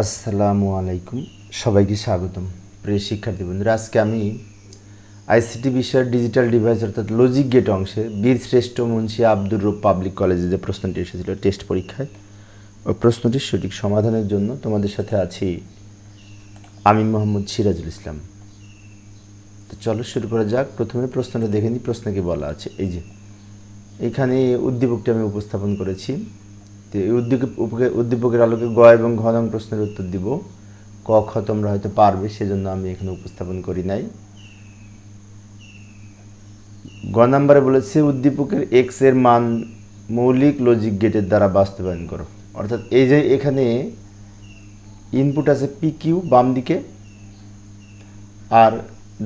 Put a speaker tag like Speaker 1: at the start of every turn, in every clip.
Speaker 1: আসসালামু আলাইকুম। সবাইকে স্বাগতম। প্রিয় শিক্ষার্থী বন্ধুরা, আজকে আমি আইসিটি বিষয়ের ডিজিটাল ডিভাইস অর্থাৎ লজিক গেট অংশে বীর শ্রেষ্ঠ মুন্সী আব্দুর রূপ পাবলিক কলেজে যে প্রশ্নটি এসেছিল টেস্ট পরীক্ষায়, ওই প্রশ্নটির সঠিক সমাধানের জন্য তোমাদের সাথে আছি আমি মোহাম্মদ সিরাজুল ইসলাম। তো চলো শুরু করা যাক। প্রথমে প্রশ্নটা দেখে নিই, প্রশ্নে কি বলা আছে? এই যে, এখানে উদ্দীপকটি আমি উপস্থাপন করেছি। উদ্দীপকের আলোকে গ এবং ঘ নং প্রশ্নের উত্তর দিব। ক, খ তোমরা হয়তো পারবে, সেজন্য আমি এখানে উপস্থাপন করি নাই। গ নাম্বারে বলেছে, উদ্দীপকের এক্সের মান মৌলিক লজিক গেটের দ্বারা বাস্তবায়ন করো। অর্থাৎ এই যে এখানে ইনপুট আছে পি কিউ বাম দিকে, আর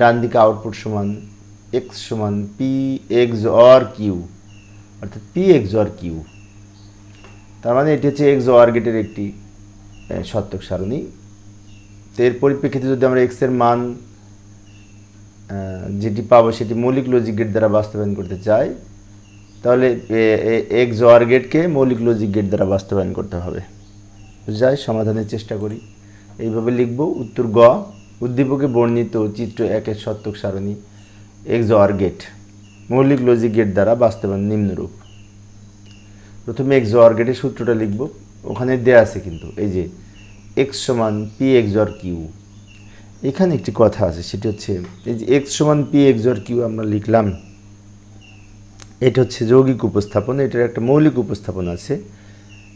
Speaker 1: ডান দিকে আউটপুট সমান এক্স সমান পি এক্স অর কিউ অর্থাৎ পি এক্স অর কিউ তার মানে এটি হচ্ছে এক্স অর গেটের একটি সত্যক সারণী। তো এর পরিপ্রেক্ষিতে যদি আমরা এক্সের মান যেটি পাবো সেটি মৌলিক লজিক গেট দ্বারা বাস্তবায়ন করতে চাই, তাহলে এক্স অর গেটকে মৌলিক লজিক গেট দ্বারা বাস্তবায়ন করতে হবে। যাই সমাধানের চেষ্টা করি। এইভাবে লিখব, উত্তর গ, উদ্দীপকে বর্ণিত চিত্র একের সত্যক সারণী এক্স অর গেট মৌলিক লজিক গেট দ্বারা বাস্তবায়ন নিম্নরূপ। প্রথমে এক্স অর গেটের সূত্রটা লিখব, ওখানে দেয়া আছে কিন্তু, এই যে এক্স সমান পি এক্স অর কিউ এখানে একটি কথা আছে, সেটি হচ্ছে, এই যে এক্স সমান পি এক্স অর কিউ আমরা লিখলাম, এটা হচ্ছে যৌগিক উপস্থাপন, এটার একটা মৌলিক উপস্থাপন আছে,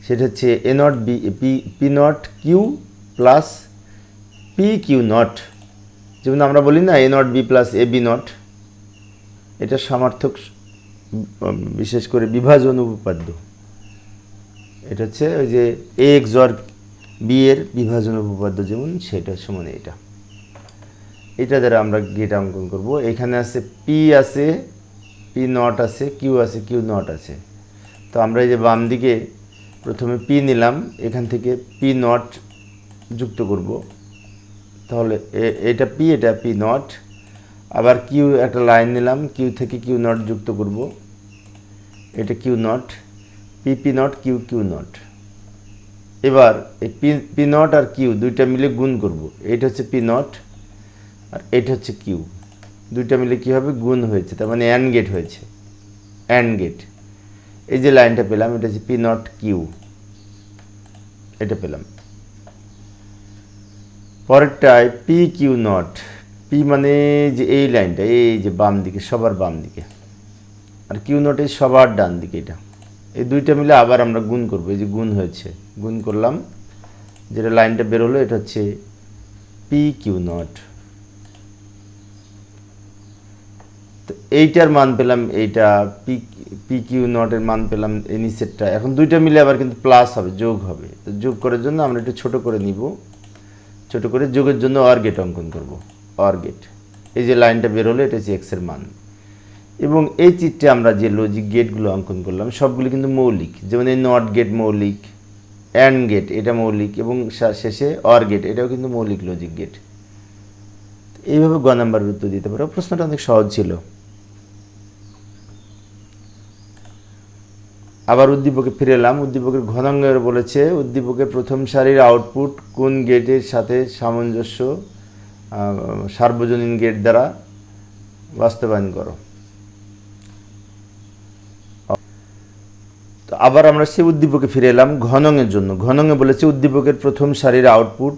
Speaker 1: সেটা হচ্ছে A not B P P not Q plus P Q not যেমন আমরা বলি না A not B plus A B not এটা সমার্থক বিশেষ করে বিভাজন উপপাদ্য এটা হচ্ছে ওই যে এ এক্স অর বি এর বিভাজন উপপাদ্য যেমন সেটা সমান এটা। এটা দ্বারা আমরা গেট অঙ্কন করব। এখানে আছে পি আছে, পি নট আছে, কিউ আছে, কিউ নট আছে। তো আমরা এই যে বাম দিকে প্রথমে পি নিলাম, এখান থেকে পি নট যুক্ত করব। তাহলে এটা পি এটা পি নট। আবার কিউ একটা লাইন নিলাম, কিউ থেকে কিউ নট যুক্ত করব। এটা Q not. P P not Q Q not এবার এই পি পি নট আর কিউ দুইটা মিলে গুণ করব। এটা হচ্ছে পি নট আর এটা হচ্ছে কিউ দুইটা মিলে কী হবে? গুণ হয়েছে, তার মানে অ্যান্ড গেট হয়েছে। অ্যান্ড গেট এই যে লাইনটা পেলাম, এটা হচ্ছে পি নট কিউ এটা পেলাম। পরেরটায় পি কিউ নট পি মানে যে এই লাইনটা, এই যে বাম দিকে, সবার বাম দিকে। আর কিউ নট এই সবার ডান দিকে এটা। এই দুইটা মিলে আবার আমরা গুণ করব। এই যে গুণ হয়েছে, গুণ করলাম। যেটা লাইনটা বেরোলো এটা হচ্ছে পি কিউ নট তো এইটার মান পেলাম, এইটা পি পি কিউ নটের মান পেলাম এই নিচেরটা। এখন দুইটা মিলে আবার কিন্তু প্লাস হবে, যোগ হবে। তো যোগ করার জন্য আমরা একটু ছোট করে নিব। ছোট করে যোগের জন্য অর গেট অঙ্কন করব। অর গেট এই যে লাইনটা বেরোলো এটা হচ্ছে এক্সের মান। এবং এই চিত্রে আমরা যে লজিক গেটগুলো অঙ্কন করলাম, সবগুলি কিন্তু মৌলিক। যেমন এই নট গেট মৌলিক অ্যান্ড গেট এটা মৌলিক, এবং শেষে অর গেট এটাও কিন্তু মৌলিক লজিক গেট এইভাবে গ নাম্বারের উত্তর দিতে পারো। প্রশ্নটা অনেক সহজ ছিল। আবার উদ্দীপকে ফিরে এলাম। উদ্দীপকের ঘনাঙ্গের বলেছে উদ্দীপকের প্রথম সারির আউটপুট কোন গেটের সাথে সামঞ্জস্য সার্বজনীন গেট দ্বারা বাস্তবায়ন করো। আবার আমরা সেই উদ্দীপকে ফিরে এলাম ঘনঙের জন্য। ঘনঙে বলেছে, উদ্দীপকের প্রথম সারির আউটপুট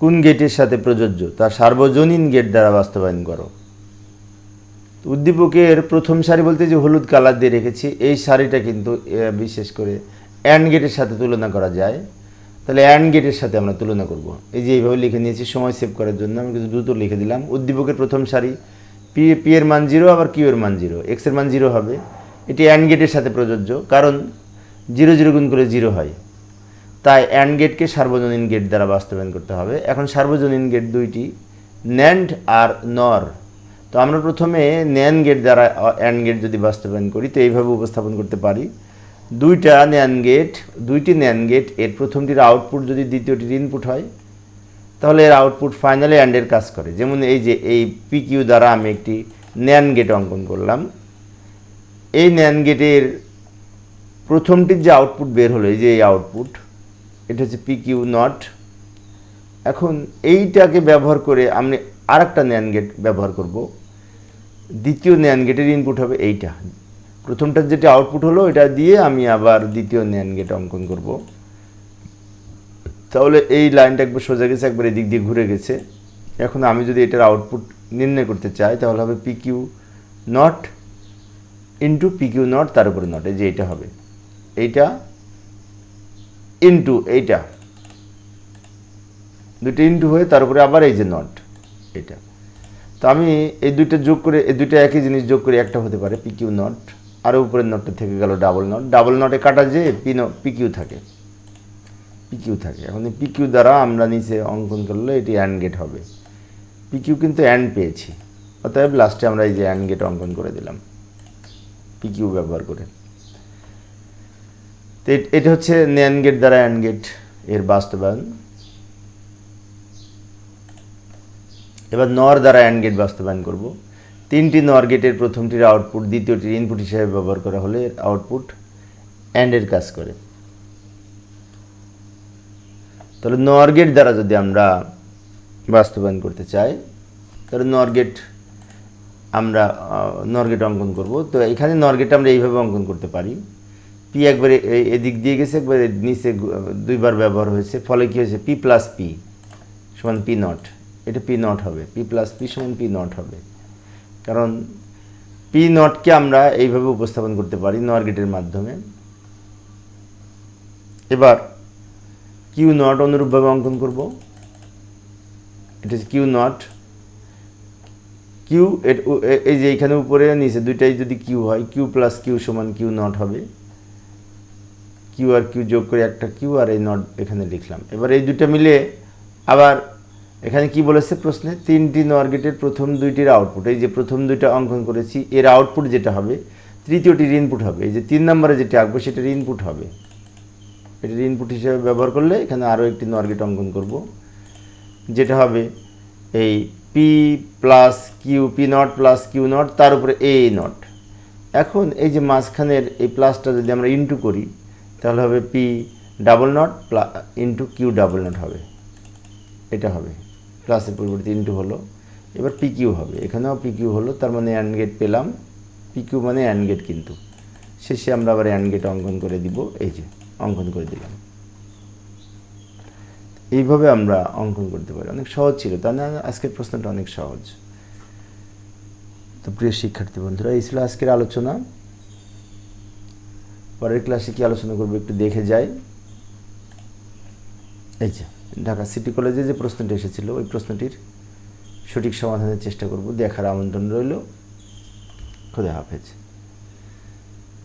Speaker 1: কোন গেটের সাথে প্রযোজ্য? তা সার্বজনীন গেট দ্বারা বাস্তবায়ন করো। উদ্দীপকের প্রথম সারি বলতে যে হলুদ কালার দিয়ে রেখেছি, এই শাড়িটা কিন্তু বিশেষ করে অ্যান্ড গেটের সাথে তুলনা করা যায়। তাহলে অ্যান্ড গেটের সাথে আমরা তুলনা করব। এই যে এইভাবে লিখে নিয়েছি, সময় সেভ করার জন্য আমি কিন্তু দ্রুত লিখে দিলাম। উদ্দীপকের প্রথম সারি পি পি এর মান জিরো আবার কিউ এর মান জিরো এক্সের মান জিরো হবে। এটি অ্যান্ড গেটের সাথে প্রযোজ্য। কারণ জিরো জিরো গুণ করে জিরো হয়। তাই অ্যান্ড গেটকে সার্বজনীন গেট দ্বারা বাস্তবায়ন করতে হবে। এখন সার্বজনীন গেট দুইটি ন্যান্ড আর নর তো আমরা প্রথমে ন্যান গেট দ্বারা অ্যান্ড গেট যদি বাস্তবায়ন করি, তো এইভাবে উপস্থাপন করতে পারি। দুইটা ন্যান গেট দুইটি ন্যান গেটের প্রথমটির আউটপুট যদি দ্বিতীয়টির ইনপুট হয়, তাহলে এর আউটপুট ফাইনালি অ্যান্ডের কাজ করে। যেমন এই যে, এই পিকিউ দ্বারা আমি একটি ন্যান গেট অঙ্কন করলাম। এই ন্যান গেটের প্রথমটির যে আউটপুট বের হলো, এই যে এই আউটপুট এটা হচ্ছে পি কিউ নট এখন এইটাকে ব্যবহার করে আমি আরেকটা ন্যান গেট ব্যবহার করব। দ্বিতীয় ন্যান গেটের ইনপুট হবে এইটা। প্রথমটার যেটা আউটপুট হলো, এটা দিয়ে আমি আবার দ্বিতীয় ন্যান গেট অঙ্কন করব। তাহলে এই লাইনটা একবার সোজা গেছে, একবার এদিক দিয়ে ঘুরে গেছে। এখন আমি যদি এটার আউটপুট নির্ণয় করতে চাই, তাহলে হবে P Q not into P Q not তার উপরে নট এই যে এটা হবে। এইটা ইন্টু এইটা। দুটো ইন্টু হয়ে তার উপরে আবার এই যে নট এটা তো আমি এই দুইটা যোগ করে, এই দুইটা একই জিনিস যোগ করে একটা হতে পারে পি কিউ নট আরও উপরের নটটা থেকে গেল ডাবল নট ডাবল নটে কাটা যে পি পি কিউ থাকে। পি কিউ থাকে। এখন পি কিউ দ্বারা আমরা নিচে অঙ্কন করলে এটি অ্যান্ড গেট হবে। পি কিউ কিন্তু অ্যান্ড পেয়েছি। অতএব লাস্টে আমরা এই যে অ্যান্ড গেট অঙ্কন করে দিলাম। পি কিউ ব্যবহার করে। তো এট- হচ্ছে ন্যান গেট দ্বারা অ্যান্ড গেটের বাস্তবায়ন। এবার নর দ্বারা অ্যান্ড গেট বাস্তবায়ন করব। তিনটি নর গেটের প্রথমটির আউটপুট, দ্বিতীয়টির ইনপুট হিসেবে ব্যবহার করা হলে এর আউটপুট অ্যান্ডের কাজ করে। তাহলে নর গেট দ্বারা যদি আমরা বাস্তবায়ন করতে চাই, তাহলে নর গেট আমরা নর গেট অঙ্কন করব। তো এখানে নর গেট আমরা এইভাবে অঙ্কন করতে পারি। পি একবারে এদিক দিয়ে গেছে, একবারে নিচে দুইবার ব্যবহার হয়েছে। ফলে কি হয়েছে? পি প্লাস পি সমান পি নট এটা পি নট হবে। পি প্লাস পি সমান পি নট হবে। কারণ পি নটকে আমরা এইভাবে উপস্থাপন করতে পারি নর গেটের মাধ্যমে। এবার কিউ নট অনুরূপভাবে অঙ্কন করব। এটা হচ্ছে কিউ নট কিউ এই যে এখানে উপরে নিচে দুইটাই যদি কিউ হয় কিউ প্লাস কিউ সমান কিউ নট হবে। কিউ আর কিউ যোগ করে একটা কিউ আর এই নট এখানে লিখলাম। এবার এই দুটো মিলে আবার এখানে কি বলেছে প্রশ্নে? তিনটি নর গেটের প্রথম দুইটির আউটপুট এই যে প্রথম দুইটা অঙ্কন করেছি, এর আউটপুট যেটা হবে, তৃতীয়টির ইনপুট হবে। এই যে তিন নম্বরে যেটা আঁকবো, সেটার ইনপুট হবে। এটার ইনপুট হিসেবে ব্যবহার করলে এখানে আরও একটি নর গেট অঙ্কন করব। যেটা হবে এই P plus Q P not plus Q not তার উপরে এ নট এখন এই যে মাঝখানের এই প্লাসটা যদি আমরা ইনটু করি তাহলে হবে P double not plus into Q double not হবে। এটা হবে। প্লাসের পরিবর্তে ইন্টু হলো। এবার পি কিউ হবে। এখানেও পি কিউ হলো, তার মানে অ্যান্ড গেট পেলাম। পি কিউ মানে অ্যান্ড গেট কিন্তু। শেষে আমরা আবার অ্যান্ড গেট অঙ্কন করে দিব। এই যে, অঙ্কন করে দিলাম। এইভাবে আমরা অঙ্কন করতে পারি। অনেক সহজ ছিল। তা না আজকের প্রশ্নটা অনেক সহজ। তো প্রিয় শিক্ষার্থী বন্ধুরা, এই ছিল আজকের আলোচনা। পরের ক্লাসে কি আলোচনা করব একটু দেখে যাই। এই যে, ঢাকা সিটি কলেজে যে প্রশ্নটি এসেছিল, ওই প্রশ্নটির সঠিক সমাধানের চেষ্টা করব। দেখার আমন্ত্রণ রইল। খুদা হাফেজ।